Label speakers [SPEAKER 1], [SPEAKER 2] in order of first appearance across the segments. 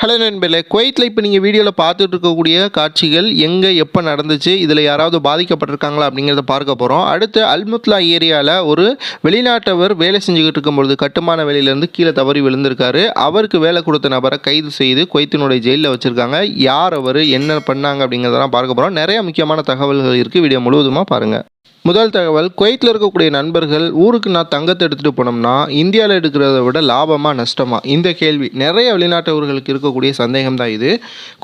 [SPEAKER 1] Hello நண்பர்களே குவைத்தில் இப்போ நீங்கள் வீடியோவில் பார்த்துட்டு இருக்கக்கூடிய காட்சிகள் எங்கே எப்போ நடந்துச்சு இதில் யாராவது பாதிக்கப்பட்டிருக்காங்களா அப்படிங்கிறத பார்க்க போகிறோம் அடுத்து அல்முத்லா ஏரியாவில் ஒரு வெளிநாட்டவர் வேலை செஞ்சுக்கிட்டு இருக்கும்பொழுது கட்டுமான வேலையிலேருந்து கீழே தவறி விழுந்திருக்காரு. அவருக்கு வேலை கொடுத்த நபரை கைது செய்து குவைத்தினுடைய ஜெயிலில் வச்சுருக்காங்க. யார் அவர் என்ன பண்ணாங்க அப்படிங்கிறதெல்லாம் பார்க்க போகிறோம் நிறைய முக்கியமான தகவல்கள் இருக்குது வீடியோ முழுவதுமாக பாருங்கள் முதல் தகவல் குவைத்தில் இருக்கக்கூடிய நண்பர்கள் ஊருக்கு நான் தங்கத்தை எடுத்துகிட்டு போனோம்னா இந்தியாவில் எடுக்கிறத விட லாபமாக நஷ்டமா? இந்த கேள்வி. நிறைய வெளிநாட்டவர்களுக்கு இருக்கக்கூடிய சந்தேகம் தான் இது.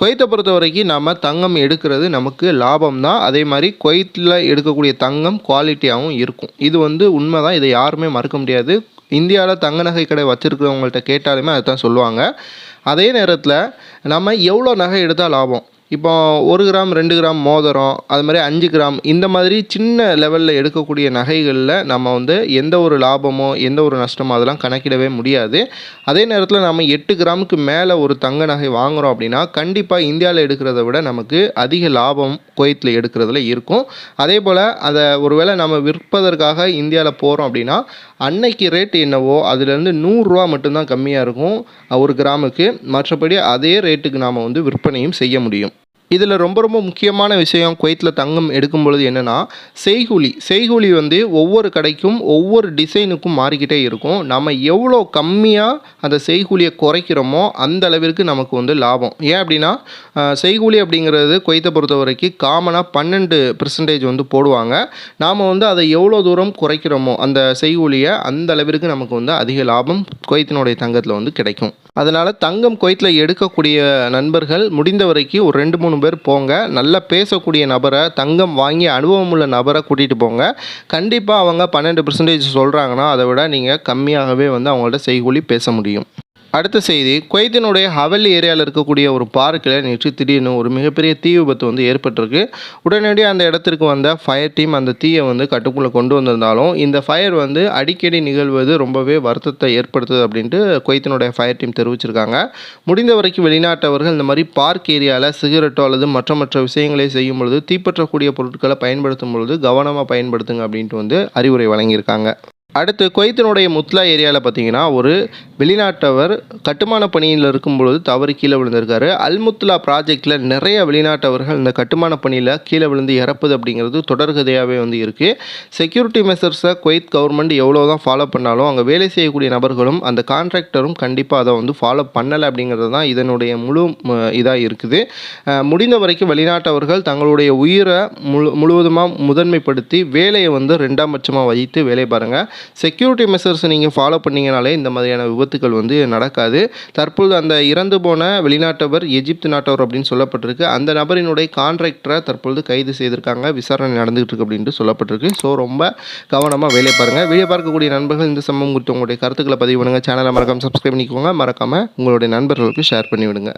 [SPEAKER 1] குவைத்தை பொறுத்த வரைக்கும் நம்ம தங்கம் எடுக்கிறது நமக்கு லாபம் தான். அதே மாதிரி குவைத்தில் எடுக்கக்கூடிய தங்கம் குவாலிட்டியாகவும் இருக்கும். இது வந்து உண்மை தான் இதை யாருமே மறுக்க முடியாது. இந்தியாவில் தங்க நகை கடை வச்சுருக்கிறவங்கள்ட்ட கேட்டாலுமே அதுதான் சொல்லுவாங்க. அதே நேரத்தில் நம்ம எவ்வளோ நகை எடுத்தால் லாபம்? இப்போ ஒரு கிராம் ரெண்டு கிராம் மோதிரம் அது மாதிரி அஞ்சு கிராம் இந்த மாதிரி சின்ன லெவலில் எடுக்கக்கூடிய நகைகளில் நம்ம வந்து எந்த ஒரு லாபமோ எந்த ஒரு நஷ்டமோ அதெல்லாம் கணக்கிடவே முடியாது. அதே நேரத்தில் நம்ம எட்டு கிராமுக்கு மேலே ஒரு தங்க நகை வாங்குகிறோம் அப்படின்னா கண்டிப்பாக இந்தியாவில் எடுக்கிறத விட நமக்கு அதிக லாபம் குவைத்தில் எடுக்கிறதுல இருக்கும். அதே போல் அதை ஒருவேளை நம்ம விற்பதற்காக இந்தியாவில் போகிறோம் அப்படின்னா அன்னைக்கு ரேட் என்னவோ அதுலேருந்து நூறுரூவா மட்டும்தான் கம்மியாக இருக்கும் ஒரு கிராமுக்கு. மற்றபடி அதே ரேட்டுக்கு நாம் வந்து விற்பனையும் செய்ய முடியும். இதில் ரொம்ப ரொம்ப முக்கியமான விஷயம் குவைத்தில் தங்கம் எடுக்கும் பொழுது என்னென்னா செய்கூலி. செய்கூலி வந்து ஒவ்வொரு கடைக்கும் ஒவ்வொரு டிசைனுக்கும் மாறிக்கிட்டே இருக்கும். நம்ம எவ்வளோ கம்மியாக அந்த செய்கூலியை குறைக்கிறோமோ அந்த அளவிற்கு நமக்கு வந்து லாபம். ஏன் அப்படின்னா செய்கூலி அப்படிங்கிறது குவைத்தை பொறுத்த வரைக்கும் காமனாக பன்னெண்டு பெர்சன்டேஜ் வந்து போடுவாங்க. நாம் வந்து அதை எவ்வளோ தூரம் குறைக்கிறோமோ அந்த செய்கூலியை அந்த அளவிற்கு நமக்கு வந்து அதிக லாபம் குவைத்தினுடைய தங்கத்தில் வந்து கிடைக்கும். அதனால் தங்கம் குவைத்தில் எடுக்கக்கூடிய நண்பர்கள் முடிந்த வரைக்கும் ஒரு ரெண்டு மூணு பேர் போங்க. நல்லா பேசக்கூடிய நபரை தங்கம் வாங்கி அனுபவம் உள்ள நபரை கூட்டிகிட்டு போங்க. கண்டிப்பாக அவங்க பன்னெண்டு பர்சன்டேஜ் சொல்கிறாங்கன்னா அதை விட நீங்கள் கம்மியாகவே வந்து அவங்கள்ட்ட செய்கூலி பேச முடியும். அடுத்த செய்தி குவைத்தினுடைய ஹவல் ஏரியாவில் இருக்கக்கூடிய ஒரு பார்க்கில் நேற்று திடீர்னு ஒரு மிகப்பெரிய தீ விபத்து வந்து ஏற்பட்டிருக்கு. உடனடியாக அந்த இடத்திற்கு வந்த ஃபயர் டீம் அந்த தீயை வந்து கட்டுக்குள்ளே கொண்டு வந்திருந்தாலும் இந்த ஃபயர் வந்து அடிக்கடி நிகழ்வது ரொம்பவே வருத்தத்தை ஏற்படுத்துது அப்படின்ட்டு குவைத்தினுடைய ஃபயர் டீம் தெரிவிச்சிருக்காங்க. முடிந்த வரைக்கும் வெளிநாட்டவர்கள் இந்த மாதிரி பார்க் ஏரியாவில் சிகரெட்டோ அல்லது மற்ற மற்ற விஷயங்களை செய்யும் பொழுது தீப்பற்றக்கூடிய பொருட்களை பயன்படுத்தும் பொழுது கவனமாக பயன்படுத்துங்க அப்படின்ட்டு வந்து அறிவுரை வழங்கியிருக்காங்க. அடுத்து குவைத்தினுடைய முத்லா ஏரியாவில் பார்த்தீங்கன்னா ஒரு வெளிநாட்டவர் கட்டுமான பணியில் இருக்கும்பொழுது தவறு கீழே விழுந்திருக்காரு. அல்முத்லா ப்ராஜெக்டில் நிறைய வெளிநாட்டவர்கள் இந்த கட்டுமான பணியில் கீழே விழுந்து இறப்புது அப்படிங்கிறது தொடர்கதையாகவே வந்து இருக்குது செக்யூரிட்டி மெஷர்ஸை குவைத் கவர்மெண்ட் எவ்வளோ தான் ஃபாலோ பண்ணாலும் அங்கே வேலை செய்யக்கூடிய நபர்களும் அந்த கான்ட்ராக்டரும் கண்டிப்பாக அதை வந்து ஃபாலோ பண்ணலை அப்படிங்கிறது தான் இதனுடைய முழு இதாக இருக்குது. முடிந்த வரைக்கும் வெளிநாட்டவர்கள் தங்களுடைய உயிரை முழு முழுவதுமாக முதன்மைப்படுத்தி வேலையை வந்து ரெண்டாம் பட்சமாக வைத்து வேலை பாருங்கள் செக்யூரிட்டி மெஷர்ஸ் நீங்கள் ஃபாலோ பண்ணீங்கனாலே இந்த மாதிரியான விபத்துக்கள் வந்து நடக்காது. தற்பொழுது அந்த இறந்து போன வெளிநாட்டவர் எஜிப்து நாட்டவர் அப்படின்னு சொல்லப்பட்டிருக்கு. அந்த நபரினுடைய கான்ட்ராக்டரை தற்பொழுது கைது செய்திருக்காங்க. விசாரணை நடந்துகிட்டு இருக்கு அப்படின்ட்டு சொல்லப்பட்டிருக்கு. ஸோ ரொம்ப கவனமாக வேலை பாருங்கள் வீடியோ பார்க்கக்கூடிய நண்பர்கள் இந்த சம்பவம் குறித்து உங்களுடைய கருத்துக்களை பதிவு பண்ணுங்கள் சேனலை மறக்காமல் சப்ஸ்கிரைப் பண்ணிக்கோங்க. மறக்காமல் உங்களுடைய நண்பர்களுக்கு ஷேர் பண்ணிவிடுங்க.